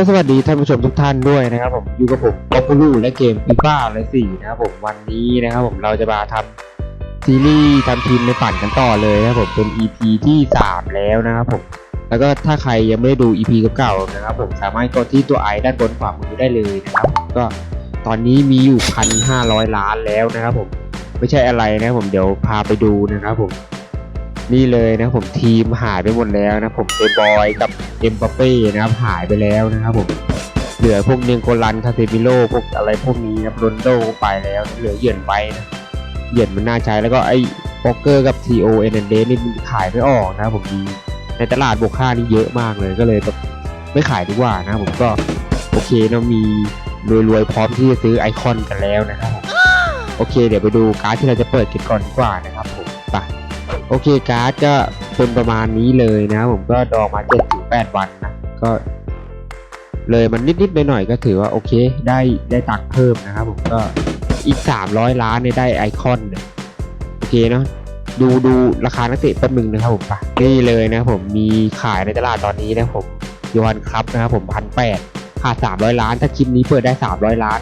ก็สวัสดีท่านผู้ชมทุกท่านด้วยนะครับผมอยู่กับผมป๊อปปูลูและเกมฟีฟ่าและสี่นะครับผมวันนี้นะครับผมเราจะมาทำซีรีส์ทำทีมในฝันกันต่อเลยนะครับผมเป็น EP ที่สามแล้วนะครับผมแล้วก็ถ้าใครยังไม่ได้ดู EP เก่าๆนะครับผมสามารถกดที่ตัวไอด้านบนขวามือได้เลยนะครับ ก็ตอนนี้มีอยู่พันห้าร้อยล้านแล้วนะครับผมไม่ใช่อะไรนะครับผมเดี๋ยวพาไปดูนะครับผม นี่เลยนะผมทีมหายไปหมดแล้วนะผมเอบอยกับเอ็มบัปเป้นะครับหายไปแล้วนะครับผมเหลือพวกเนียงโกลันคาเซมิโลพวกอะไรพวกนี้นะโรนโดไปแล้วเหลือเหยียนไปนะเหยียนมันน่าใช้แล้วก็ไอ้บ็อกเกอร์กับทีโอเอ็นเดนี่ขายไม่ออกนะครับผมดีในตลาดบวกค่านี่เยอะมากเลยก็เลยแบบไม่ขายดีกว่านะผมก็โอเคเนาะมีรวยๆพร้อมที่จะซื้อไอคอนกันแล้วนะครับโอเค เดี๋ยวไปดูการ์ดที่เราจะเปิดกันก่อนดีกว่านะครับ โอเคการ์ดก็เป็นประมาณนี้เลยนะ ผมก็ดองมา7ถึง8วันนะก็เลยมันนิดๆหน่อยๆก็ถือว่าโอเคได้ได้ตักเพิ่มนะครับผมก็อีก 300 ล้านเนี่ยได้ไอคอนเนี่ยโอเคเนาะดูดูราคานักเตะแป๊บนึงนะครับผมไปนี่เลยนะผมมีขายในตลาดตอนนี้นะผมยอนครับนะครับผมพันแปดขาด300ล้าน ถ้าคลิปนี้เปิดได้300ล้าน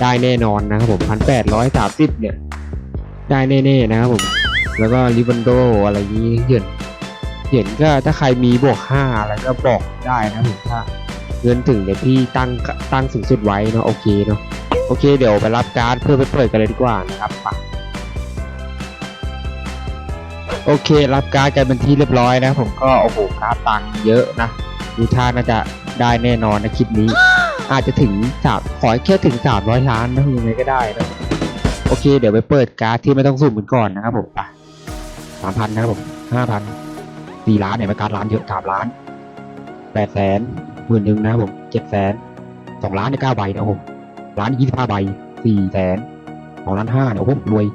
ได้แน่นอนนะครับผมพันแปดร้อยสามสิบเนี่ย ได้แน่ๆนะครับผม แล้วก็ริบันโดอะไรอย่างนี้เหยินเหยินก็ถ้าใครมีบวกห้าอะไรก็บอกได้นะผมถ้าเงินถึงเดี๋ยวพี่ตั้งตั้งสูงสุดไว้เนาะโอเคเนาะโอเคเดี๋ยวไปรับการ์ดเพื่อไปเปิดกันเลยดีกว่านะครับไปโอเค รับการ์ดกันเป็นที่เรียบร้อยนะผมก็โอ้โหการ์ดตังเยอะนะดูท่าน่าจะได้แน่นอนนะคลิปนี้ อาจจะถึงสามขอแค่ถึงสามร้อยล้านนะยังไงก็ได้นะโอเค เดี๋ยวไปเปิดการ์ดที่ไม่ต้องสุ่มกันก่อนนะครับผมไป สามพันนะครับผมห้าพันสี่ล้านเนี่ยมาการ์ดล้านเยอะสามล้านแปดแสนหมื่นหนึ่งนะครับผมเจ็ดแสนสองล้านในเก้าใบนะโอ้โหล้านยี่สิบห้าใบสี่แสนสองล้านห้าเนี่ยโอ้โหรวย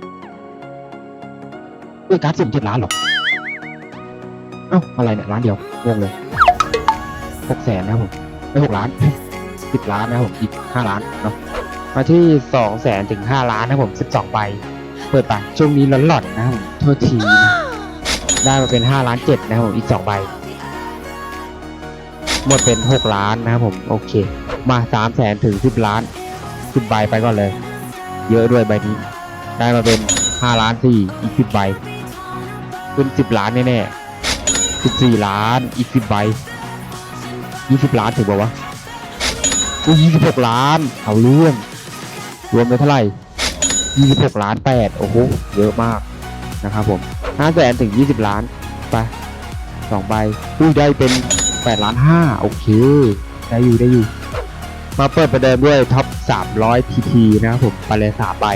เอ้ยการ์ดสุ่มเจ็ดล้านหรอเอ้าอะไรเนี่ยล้านเดียวงงเลยหกแสนนะครับผมไม่หกล้านสิบล้านนะครับผมอีกห้าล้านเนาะมาที่สองแสนถึงห้าล้านนะครับผมสิบสองใบเปิดไปช่วงนี้ร้นหล่อนๆนะครับผม โทษทีนะได้มาเป็นห้าล้านเจ็ดนะครับผมอีกสองใบหมดเป็นหกล้านนะครับผมโอเค มาสามแสนถึงสิบล้านสิบใบไปก่อนเลย เยอะด้วยใบนี้ ได้มาเป็นห้าล้านสี่อีกสิบใบขึ้นสิบล้านแน่ๆสิบสี่ล้านอีกสิบใบยี่สิบล้านถึงบอกว่าวะอุ้ยยี่สิบหกล้านเอาเรื่องรวมไปเท่าไหร่ยี่สิบหกล้านแปดโอ้โห เยอะมาก นะครับผมห้าแสนถึงยี่สิบล้านไปสองใบอุ้ได้เป็นแปดล้านห้าโอเค ได้อยู่ได้อยู่ มาเปิดประเดิมด้วยท็อปสามร้อยทีทีนะครับผมไปเลยสามใบ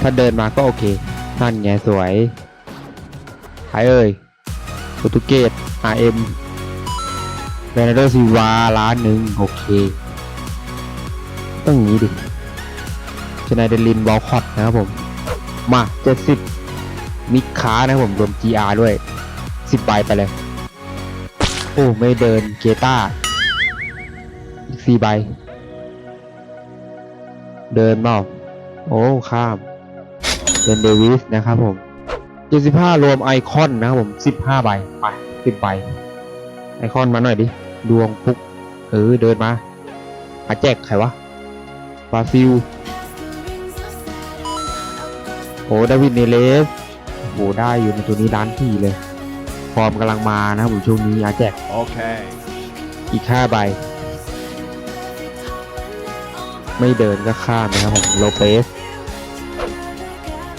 ถ้าเดินมาก็โอเค นั่นไงสวยใครเอ่ยโปรตุเกส RM เบรนเดอร์ซีวาล้านหนึ่งโอเค ต้องอย่างนี้ดิชนายเดลินวอลคอตนะครับผม มาเจ็ดสิบมิค้านะผมรวม GR ด้วยสิบใบไปเลย โอ้ ไม่เดินเกต้าอีกสี่ใบ เดินเปล่าโอ้ ข้าม เดินเดวิสนะครับผมเจ็ดสิบห้ารวมไอคอนนะครับผมสิบห้าใบ ไปสิบใบ ไอคอนมาหน่อยดิ ดวงพุก เออ เดินมาหาแจกใครวะบราซิล โอ้ดาวิดเนเลสโอ้ได้อยู่ในตัวนี้ล้านที่เลย ฟอร์มกำลังมานะครับผมช่วงนี้อาแจก Okay. อีกห้าใบ ไม่เดินก็ข้ามนะครับผมโลเปส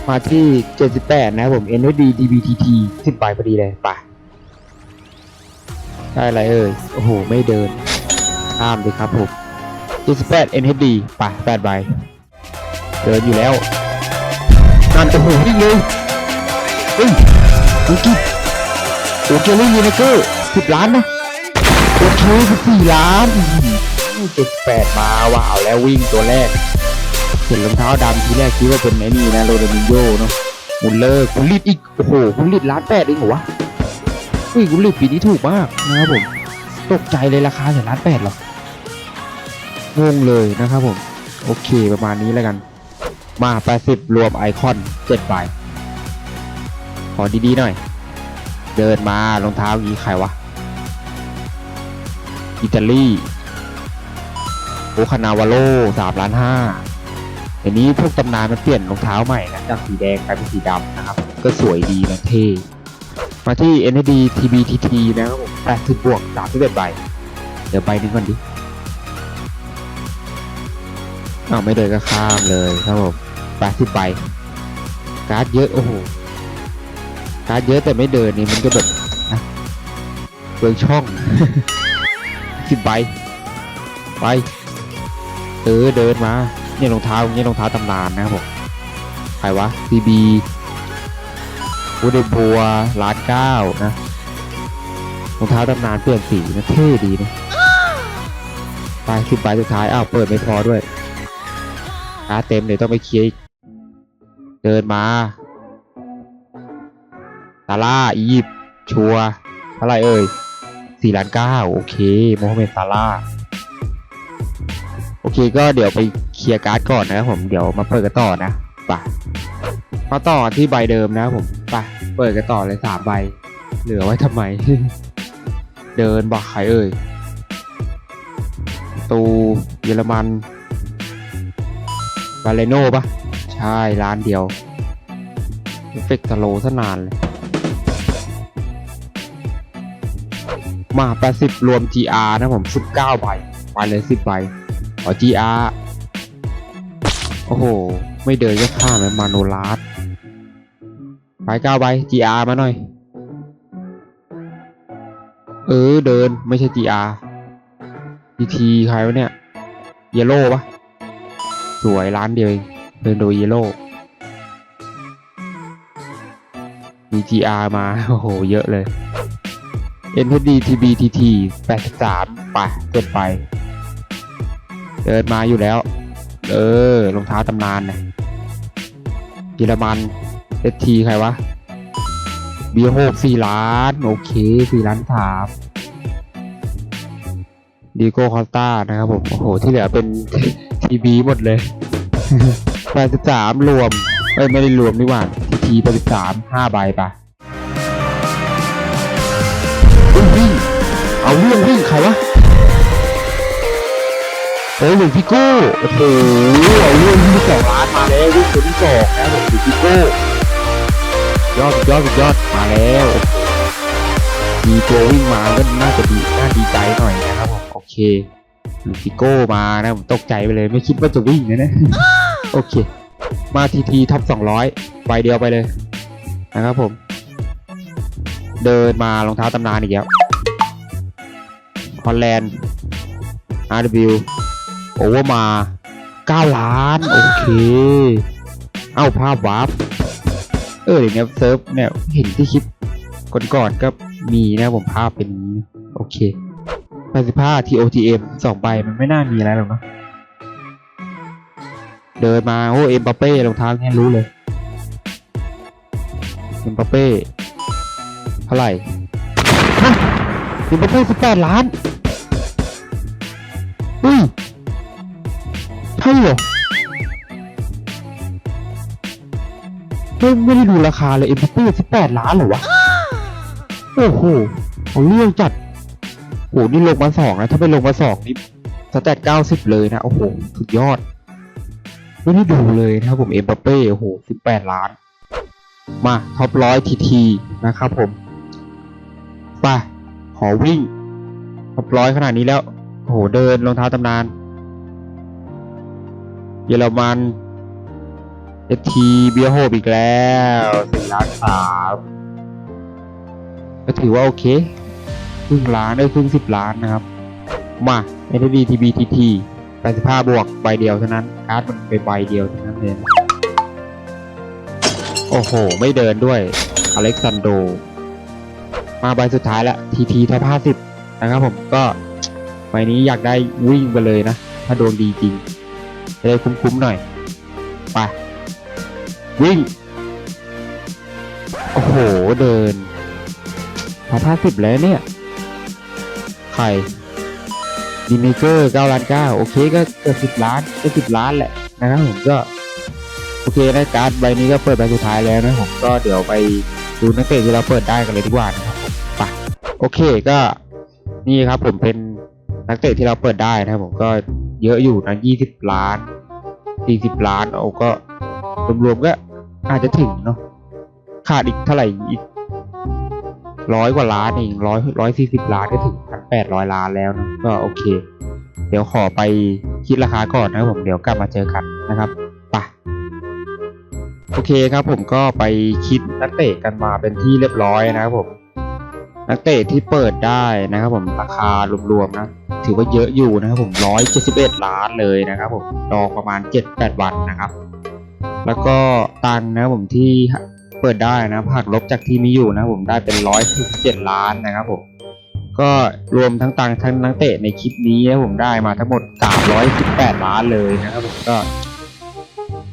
มาที่ 78 นะครับผม NSD DBTT 10ใบพอดีเลยไปได้อะไรเอ่ย โอ้โห ไม่เดิน ข้ามเลยครับผม78 NHD ไป8ใบ เดินอยู่แล้ว นั่นโอ้โหวิ่งเลยเฮ้ยดูกิโอเคเลยยูไนเกอร์10ล้านนะโอเค14ล้านเจ็ดแปดมาว้าวแล้ววิ่งตัวแรกเห็นรองเท้าดำทีแรกคิดว่าเป็นไอ้นี่นะโรเดมิโยเนาะมุลเลอร์คุณลิดอีกโอ้โหคุณลิดล้านแปดเองเหรอวะเฮ้ยคุณลิดปีนี้ถูกมากนะครับผมตกใจเลยราคาถึงล้านแปดหรองงเลยนะครับผม โอเคประมาณนี้แล้วกัน มาแปดสิบรวมไอคอนเจ็ดใบขอดีๆหน่อย เดินมารองเท้าอย่างนี้ใครวะ อิตาลีโอคานาวาโลสามล้านห้าเดี๋ยวนี้พวกตำนานมันเปลี่ยนรองเท้าใหม่นะจากสีแดงกลายเป็นสีดำนะครับ ก็สวยดีนะเท่มาที่ ND TBTT นะครับผม80บวก31ใบ เดี๋ยวใบนึงก่อนดิอ้าวไม่เดินก็ข้ามเลยครับผม 80ใบการ์ดเยอะโอ้โห การ์ดเยอะแต่ไม่เดินนี่มันก็แบบนะเปลืองช่องสิบใบไปเออเดินมาเนี่ยรองเท้าเนี่ยรองเท้าตำนานนะครับผมใครวะ CB บูเดบัวร้านเก้านะรองเท้าตำนานเปลี่ยนสีนะเท่ดีนะไปสิบใบสุดท้ายอ้าวเปิดไม่พอด้วยการ์ดเต็มเดี๋ยวต้องไปเคลียร์ เดินมาซาร่าอียิปต์ชัวเท่าไรเอ่ยสี่ล้านเก้าโอเคโมฮัมเหม็ดซาร่าโอเคก็เดี๋ยวไปเคลียร์การ์ดก่อนนะครับผมเดี๋ยวมาเปิดกันต่อนะไปมาต่อที่ใบเดิมนะผมไปเปิดกันต่อเลยสามใบ เหลือไว้ทำไม เดินบอกใครเอ่ยตูเยอรมัน บาเลโน่ปะใช่ร้านเดียวเอฟเฟกต์สโลซะนานเลย มา 80 รวม GR นะผม 19 ใบ ไปเลย 10 ใบอ๋อ GR โอ้โห ไม่เดินก็ข้ามเลยมาโนลาสไป9ใบ GR มาหน่อย เออ เดินไม่ใช่ GR GT ใครวะเนี่ย เยลโล่ปะ สวยร้านเดียวเองเดินโดยเยโ l มี GR มา โอ้โห เยอะเลย NHD TBTT 83ไปเกินไป เดินมาอยู่แล้ว เออรองเท้าตำนานนะเยอรมัน ST ใครวะเบียร์โฮกสี่ล้าน โอเคสี่ล้านสามดีโก้คอสตานะครับผม โอ้โห ที่เหลือเป็น TB หมดเลยแปดสิบสามรวมเอ้ยไม่ได้รวมนี่หว่าทีทีแปดสิบสามห้าใบปะวิ่งเอาเรื่องวิ่งใครวะโอ้ยหนึ่งพี่โก้โอ้โหเอาเรื่องที่สองล้านมาแล้ววิ่งตัวที่สองนะหนึ่งพี่โก้ยอดสุดยอดสุดยอดมาแล้วมีตัววิ่งมาก็น่าจะดีน่าดีใจหน่อยนะครับผมโอเค ลูกฟิโก้มานะผมตกใจไปเลยไม่คิดว่าจะวิ่งนะเนี่ยโอเค มาทีทีท็อปสองร้อยใบเดียวไปเลย นะครับผม เดินมารองเท้าตำนานอีกแล้วฮอลแลนด์ RW โอเวอร์มา 9 ล้าน โอเค เอ้าภาพวาร์ปเออเดี๋ยวนี้เซิร์ฟเนี่ย เห็นที่คลิปก่อนๆก็มีนะผมภาพเป็นอย่างนี้ โอเค 85 TOTM สองใบมันไม่น่ามีอะไรหรอกนะเดินมาโอ้เอ็มบัปเป้รองเท้าเนี่ยรู้เลยเอ็มบัปเป้เท่าไหร่ฮะเอ็มบัปเป้สิบแปดล้านเฮ้ยใช่เหรอไม่ไม่ได้ดูราคาเลยเอ็มบัปเป้สิบแปดล้านเหรอวะโอ้โหเอาเรื่องจัด โอ้นี่ลงมาสองนะ ถ้าไปลงมาสองนี่สแตทเก้าสิบเลยนะ โอ้โห สุดยอด ไม่ได้ดูเลยนะครับผมเอ็มบัปเป้ โอ้โหสิบแปดล้าน มาท็อปร้อยทีทีนะครับผม ไป ขอวิ่งท็อปร้อยขนาดนี้แล้ว โอ้โห เดินรองเท้าตำนาน เยอรมันเอทีเบียโฮบอีกแล้วสี่ล้านสามก็ถือว่าโอเค ครึ่งล้านได้ครึ่งสิบล้านนะครับ มาเอทีดีทีบีทีที85 บวกใบเดียวเท่านั้นการ์ดมันเป็นใบเดียวเท่านั้นเองโอ้โห ไม่เดินด้วยอเล็กซานโด มาใบสุดท้ายละทีทีท็อป50 นะครับผมก็ใบนี้อยากได้วิ่งไปเลยนะ ถ้าโดนดีจริงจะได้คุ้มๆหน่อย ไป วิ่ง โอ้โห เดินท็อป50แล้วเนี่ย ใครดีเมเกอร์9ล้าน9โอเคก็เกือบสิบล้านก็สิบล้านแหละนะครับผมก็ โอเคได้การ์ดใบนี้ก็เปิดใบสุดท้ายแล้วนะผมก็เดี๋ยวไปดูนักเตะที่เราเปิดได้กันเลยดีกว่านะครับผมไปโอเคก็นี่ครับผมเป็นนักเตะที่เราเปิดได้นะครับผมก็เยอะอยู่นะยี่สิบล้านสี่สิบล้านโอ้ก็รวมๆก็อาจจะถึงเนาะขาดอีกเท่าไหร่อีก ร้อยกว่าล้านเองร้อยร้อยสี่สิบล้านก็ถึงพันแปดร้อยล้านแล้วนะก็โอเค เดี๋ยวขอไปคิดราคาก่อนนะครับผมเดี๋ยวกลับมาเจอกันนะครับไปโอเคครับผมก็ไปคิดนักเตะกันมาเป็นที่เรียบร้อยนะครับผมนักเตะที่เปิดได้นะครับผมราคารวมๆนะถือว่าเยอะอยู่นะครับผมร้อยเจ็ดสิบเอ็ดล้านเลยนะครับผมดอประมาณเจ็ดแปดวันนะครับ แล้วก็ตังนะครับผมที่ เปิดได้นะหักลบจากที่มีอยู่นะผมได้เป็นร้อยสิบเจ็ดล้านนะครับผมก็รวมทั้งตังทั้งนักเตะในคลิปนี้นะผมได้มาทั้งหมดสามร้อยสิบแปดล้านเลยนะครับผมก็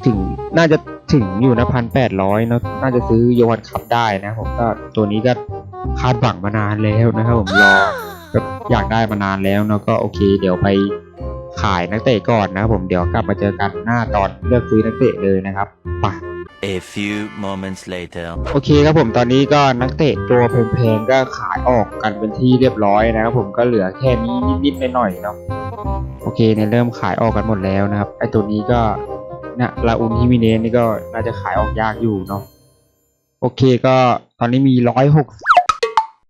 ถึงน่าจะถึงอยู่นะพันแปดร้อยเนาะน่าจะซื้อโยฮันคัพได้นะผมก็ตัวนี้ก็คาดหวังมานานแล้วนะครับผมรออยากได้มานานแล้วเนาะก็โอเค เดี๋ยวไปขายนักเตะก่อนนะครับผมเดี๋ยวกลับมาเจอกันหน้าตอนเลือกซื้อนักเตะเลยนะครับไป A few moments later. โอเคครับผมตอนนี้ก็นักเตะตัวแพงๆก็ขายออกกันเป็นที่เรียบร้อยนะครับผมก็เหลือแค่นี้นิดๆหน่อยๆเนาะโอเคเนี่ยเริ่มขายออกกันหมดแล้วนะครับไอตัวนี้ก็นะลาอุนฮิมิเนสนี่ก็น่าจะขายออกยากอยู่เนาะโอเคก็ตอนนี้มีร้อยหก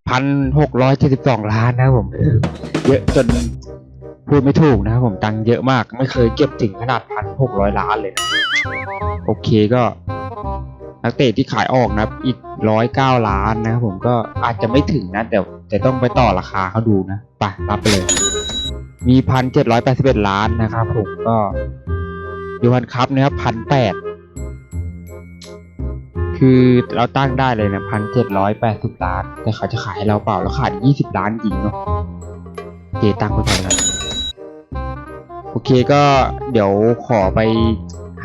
พันหกร้อยเจ็ดสิบสองล้านนะครับผมเยอะจนพูดไม่ถูกนะครับผมตังค์เยอะมากไม่เคยเก็บถึงขนาดพันหกร้อยล้านเลยนะโอเคก็ นักเตะที่ขายออกนะครับ อีกร้อยเก้าล้านนะครับผมก็อาจจะไม่ถึงนะแต่แต่ต้องไปต่อราคาเขาดูนะไปรับไปเลย มีพันเจ็ดร้อยแปดสิบเอ็ดล้านนะครับผมก็ยูฮันคัพนะครับพันแปดคือเราตั้งได้เลยนะพันเจ็ดร้อยแปดสิบล้าน แต่เขาจะขายให้เราเปล่าเราขาดยี่สิบล้านจริงเนาะเกตั้งไปก่อนนะโอเคก็เดี๋ยวขอไป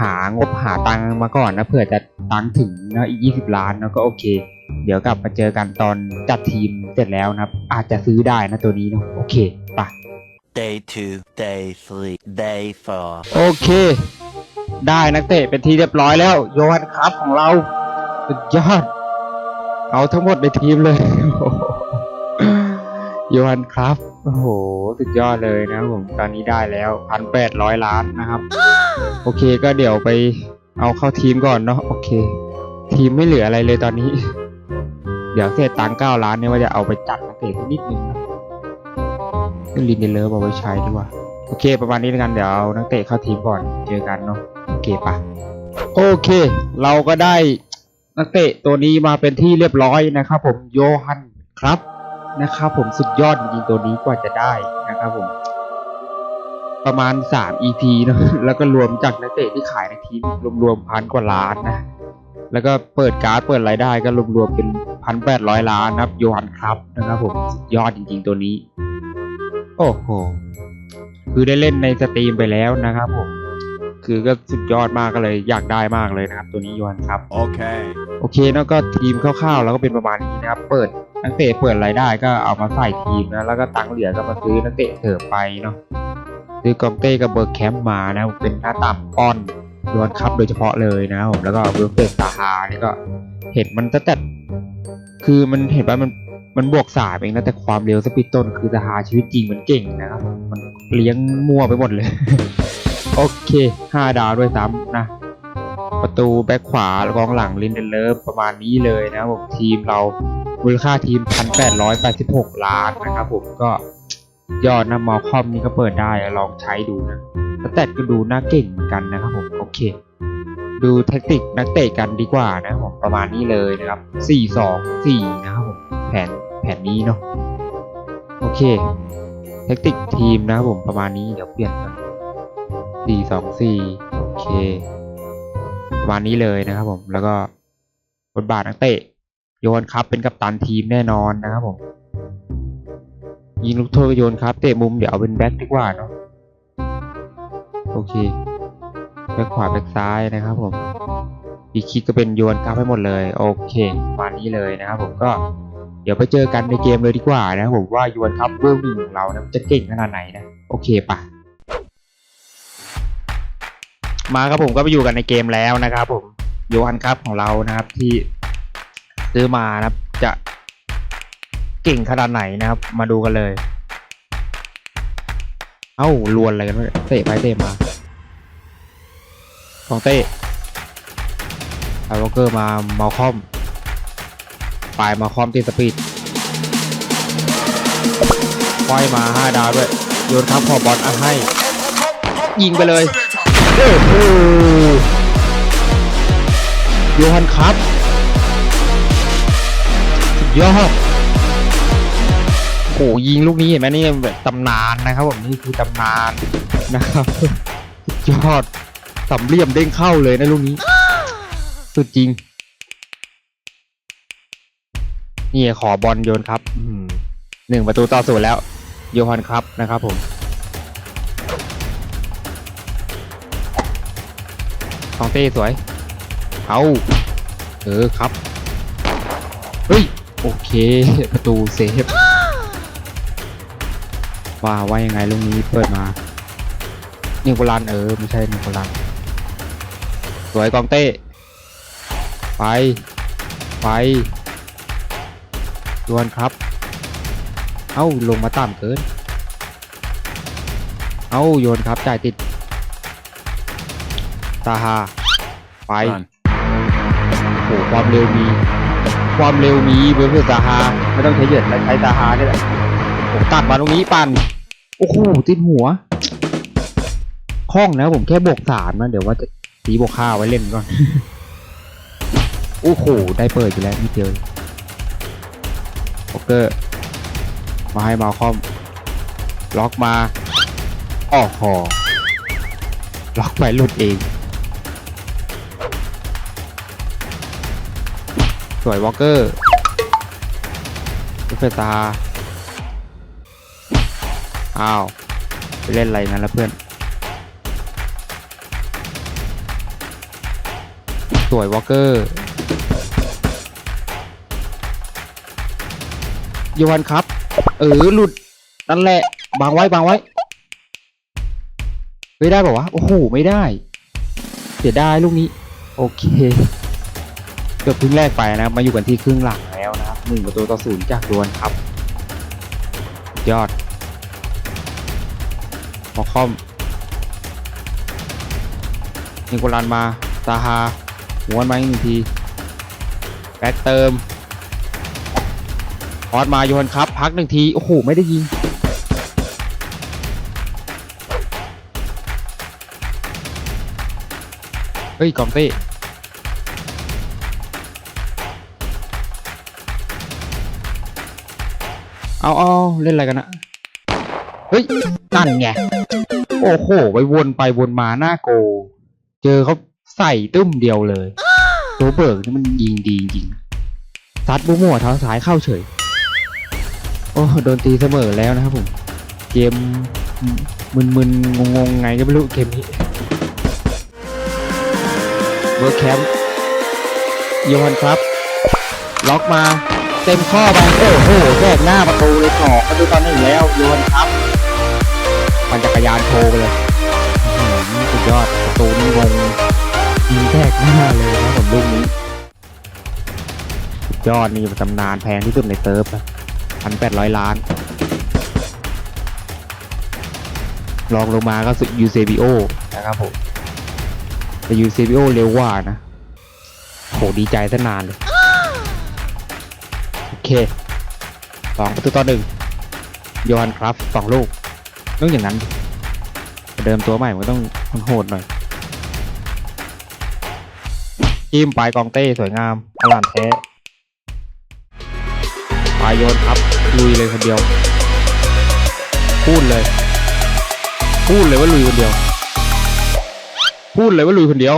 หางบหาตังค์มาก่อนนะเผื่อจะตังค์ถึงนะอีกยี่สิบล้านนะก็โอเค เดี๋ยวกลับมาเจอกันตอนจัดทีมเสร็จแล้วนะครับ อาจจะซื้อได้นะตัวนี้เนาะโอเคไป Day 2, Day 3, Day 4. โอเค ได้นักเตะเป็นที่เรียบร้อยแล้วโยฮันครับของเราสุดยอด เอาทั้งหมดในทีมเลยโยฮันครับ โอ้โห สุดยอดเลยนะครับผม ตอนนี้ได้แล้วพันแปดร้อยล้านนะครับ โอเคก็เดี๋ยวไปเอาเข้าทีมก่อนเนาะโอเค ทีมไม่เหลืออะไรเลยตอนนี้ เดี๋ยวเศษตังค์เก้าล้านเนี่ยว่าจะเอาไปจัดนักเตะสักนิดนึงนะซึ่งลินเดเลอร์เอาไว้ใช้ดีกว่าโอเค ประมาณนี้แล้วกันเดี๋ยวเอานักเตะเข้าทีมก่อนเจอกันเนาะโอเคปะโอเค เราก็ได้นักเตะตัวนี้มาเป็นที่เรียบร้อยนะครับ ผมโยฮันครับนะครับ ผมสุดยอดจริงๆตัวนี้กว่าจะได้นะครับผม ประมาณ 3 EP เนอะแล้วก็รวมจากนักเตะที่ขายในทีมรวมๆพันกว่าล้านนะ แล้วก็เปิดการ์ดเปิดรายได้ก็รวมๆเป็นพันแปดร้อยล้านนะครับโยฮันครับนะครับผมสุดยอดจริงๆตัวนี้ โอ้โห คือได้เล่นในสตรีมไปแล้วนะครับผมคือก็สุดยอดมากก็เลยอยากได้มากเลยนะครับ ตัวนี้โยฮันครับ Okay. โอเคแล้วก็ทีมคร่าวๆแล้วก็เป็นประมาณนี้นะครับ เปิดนักเตะเปิดรายได้ก็เอามาใส่ทีมนะแล้วก็ตังค์เหลือก็มาซื้อนักเตะเสริมไปเนาะ ซื้อกองเต้กับเบิร์กแคมป์มานะเป็นหน้าตามป้อนยวนคัพโดยเฉพาะเลยนะครับผมแล้วก็เบิร์กเฟสตาฮานี่ก็เห็นมันแต่แต่คือมันเห็นว่ามันมันบวกสามเองนะแต่ความเร็วสปีดต้นคือตาฮาชีวิตจริงมันเก่งนะครับ มันเลี้ยงมั่วไปหมดเลย โอเคห้าดาวด้วยซ้ำนะ ประตูแบ็คขวากองหลังลินเดนเลิฟประมาณนี้เลยนะครับผมทีมเรามูลค่าทีม 1,886 ล้านนะครับผมก็ ยอดนะมอคอมนี่ก็เปิดได้ลองใช้ดูนะสแตทก็ดูน่าเก่งเหมือนกันนะครับผมโอเค ดูแท็กติกนักเตะกันดีกว่านะครับผมประมาณนี้เลยนะครับ 4-2-4 นะครับผมแผนแผนนี้เนาะโอเคแท็กติกทีมนะครับผมประมาณนี้เดี๋ยวเปลี่ยนกัน4-2-4 โอเคประมาณนี้เลยนะครับผมแล้วก็บทบาทนักเตะโยนครับเป็นกัปตันทีมแน่นอนนะครับผม ยิงลูกโทษก็โยนครับ เตะมุมเดี๋ยวเอาเป็นแบ็คดีกว่าเนาะโอเคแบ็คขวาแบ็คซ้ายนะครับผมอีกคิดก็เป็นโยนครับให้หมดเลย โอเคมานี้เลยนะครับผมก็เดี๋ยวไปเจอกันในเกมเลยดีกว่านะครับผมว่าโยนครับเวลหนึ่งของเรานะจะเก่งขนาดไหนนะโอเคปะมาครับผมก็ไปอยู่กันในเกมแล้วนะครับผมโยฮันครับของเรานะครับที่ซื้อมานะครับจะ เก่งขนาดไหนนะครับ มาดูกันเลย เอ้าลวนอะไรกันวะเตะไปเตะมาของเต้ไอวอลเกอร์มาเมาคอมปลายมาคอมตีสปีดปล่อยมาห้าดาวด้วย โยนครับขอบอลอะให้ ยิงไปเลยโอ้โหโยฮันครับยอด ยิงลูกนี้เห็นไหมนี่แบบตำนานนะครับผมนี่คือตำนานนะครับยอดสำเลี่ยมเด้งเข้าเลยนะลูกนี้ สุดจริง นี่ขอบอลโยนครับหนึ่งประตูต่อศูนย์แล้ว โยฮันครับนะครับผมของเต้สวย เอาเออครับ เฮ้ย โอเค ประตูเซฟ ว่าว่ายังไงลูกนี้เปิดมานิโคลันเออไม่ใช่นิโคลันสวยกองเต้ไปไปดวนครับ เอ้าลงมาต่ำเกิน เอ้าโยนครับจ่ายติด ตาฮาไป Run. โอ้โหความเร็วมี ความเร็วมีเบอร์เพื่อซาฮาไม่ต้องใช้เหยินแล้วใช้ซาฮานี่แหละ โอ้โหตัดมาตรงนี้ปั่นโอ้โหติดหัวคล่องนะผมแค่บวกสามนะเดี๋ยวว่าจะตีบวกห้าไว้เล่นก่อนโอ้โหได้เปิดอยู่แล้วนิดเดียวโอเกอร์มาให้มาคอม ล็อกมาอ้อหอล็อกไปหลุดเอง สวยวอลเกอร์เฟตา อ้าวไปเล่นอะไรนั้นล้วเพื่อน สวยวอลเกอร์ยวันครับ เออหลุด นั่นแหละ บางไว้บางไว้ ไม่ได้บอกว่าวะ โอ้โห ไม่ได้ เสียดายลูกนี้ โอเคเกือบครึ่งแรกไปนะมาอยู่กันที่ครึ่งหลังแล้วนะครับหนึ่งประตูต่อศูนย์จากดวนครับ ยอด อคอมนิโคลันมาซาฮาหัวนมาอีกหนึ่งทีแบ็กเติมพอดมาโยนครับ พักหนึ่งที โอ้โห ไม่ได้ยิง เฮ้ย กองเต้เอาเอาเล่นอะไรกันนะ เฮ้ยนั่นไง โอ้โห ไปวนไปวนมาหน้าโก เจอเขาใส่ตึ้มเดียวเลยโรเบิร์กนี่มันยิงดีจริงซัดบุมั่วเท้าซ้ายเข้าเฉย โอ้โดนตีเสมอแล้วนะครับผม เกมมึนๆงงๆไงก็ไม่รู้เกมนี้เวิร์แคมป์โยฮันครับ ล็อกมาเต็มข้อไปโอ้โหแทกหน้าประตูเลยสอกประตูตอนหนึ่งแล้วโยนครับ ปั่นจักรยานโชว์ไปเลยอื้อหือสุดยอดประตูนี่งงยิงแทรกหน้าเลยนะผมลูกนี้สุดยอดนี่ตำนานแพงที่สุดในเซิร์ฟนะพันแปดร้อยล้านลองลงมาก็สุดยูเซบิโอนะครับผมแต่ยูเซบิโอเร็วกว่านะโหดีใจซะนานเลย โอเคสองประตูต่อหนึ่งโยฮันครับสองลูก ต้องอย่างนั้น เดิมตัวใหม่มันต้องมันโหดหน่อยจิ้มปลายกองเต้สวยงามอลานแท้ปลายโยนครับลุยเลยคนเดียว พูดเลย พูดเลยว่าลุยคนเดียว พูดเลยว่าลุยคนเดียว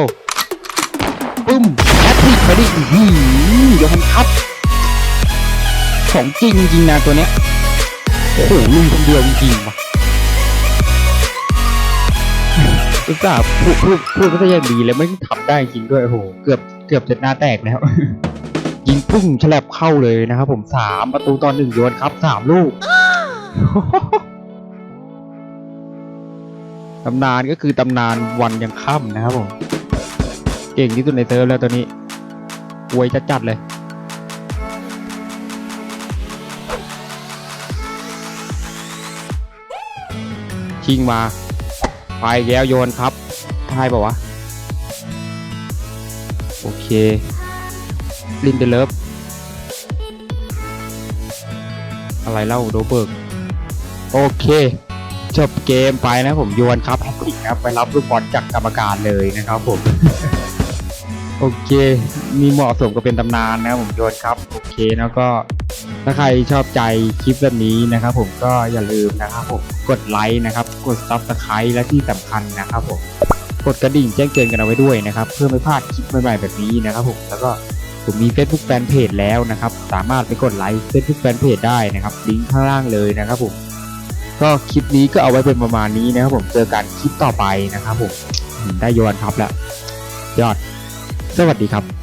ปึ้มแอตติกไปดิหือโยฮันครับของจริงจริงนะตัวเนี้ยโอ้โหลุงคนเดียวจริงว่ะ อุตส่าห์พูดพูดพูดก็จะยังดีเลยไม่ทำได้จริงด้วยโอ้โหเกือบเกือบจะหน้าแตกแล้ว ยิงปุ้งฉลับเข้าเลยนะครับผมสามประตูตอนหนึ่งโยนครับสามลูกตำนานก็คือตำนานวันยังค่ำนะครับผมเก่งที่สุดในเซิร์ฟแล้วตัวนี้อวยจัดๆเลยชิงมา ไปอีกแล้วโยนครับทายป่าวะ โอเค ลินเดเลฟอะไรเล่าโดเบิร์กโอเค จบเกมไปนะผมโยนครับแฮตติกนะครับไปรับลูกบอลจากกรรมการเลยนะครับผม โอเค มีเหมาะสมกับเป็นตำนานนะผมโยนครับ โอเคแล้วก็ ถ้าใครชอบใจคลิปแบบนี้นะครับผมก็อย่าลืมนะครับผมกดไลค์นะครับ กดซับสไครต์และที่สำคัญนะครับผมกดกระดิ่งแจ้งเตือนกันเอาไว้ด้วยนะครับ เพื่อไม่พลาดคลิปใหม่ๆแบบนี้นะครับผมแล้วก็ผมมี Facebook Fanpage แล้วนะครับ สามารถไปกดไลค์ Facebook Fanpage ได้นะครับลิงก์ข้างล่างเลยนะครับผมก็คลิปนี้ก็เอาไว้เป็นประมาณนี้นะครับผมเจอกันคลิปต่อไปนะครับผมได้โยนครับแล้วยอด สวัสดีครับ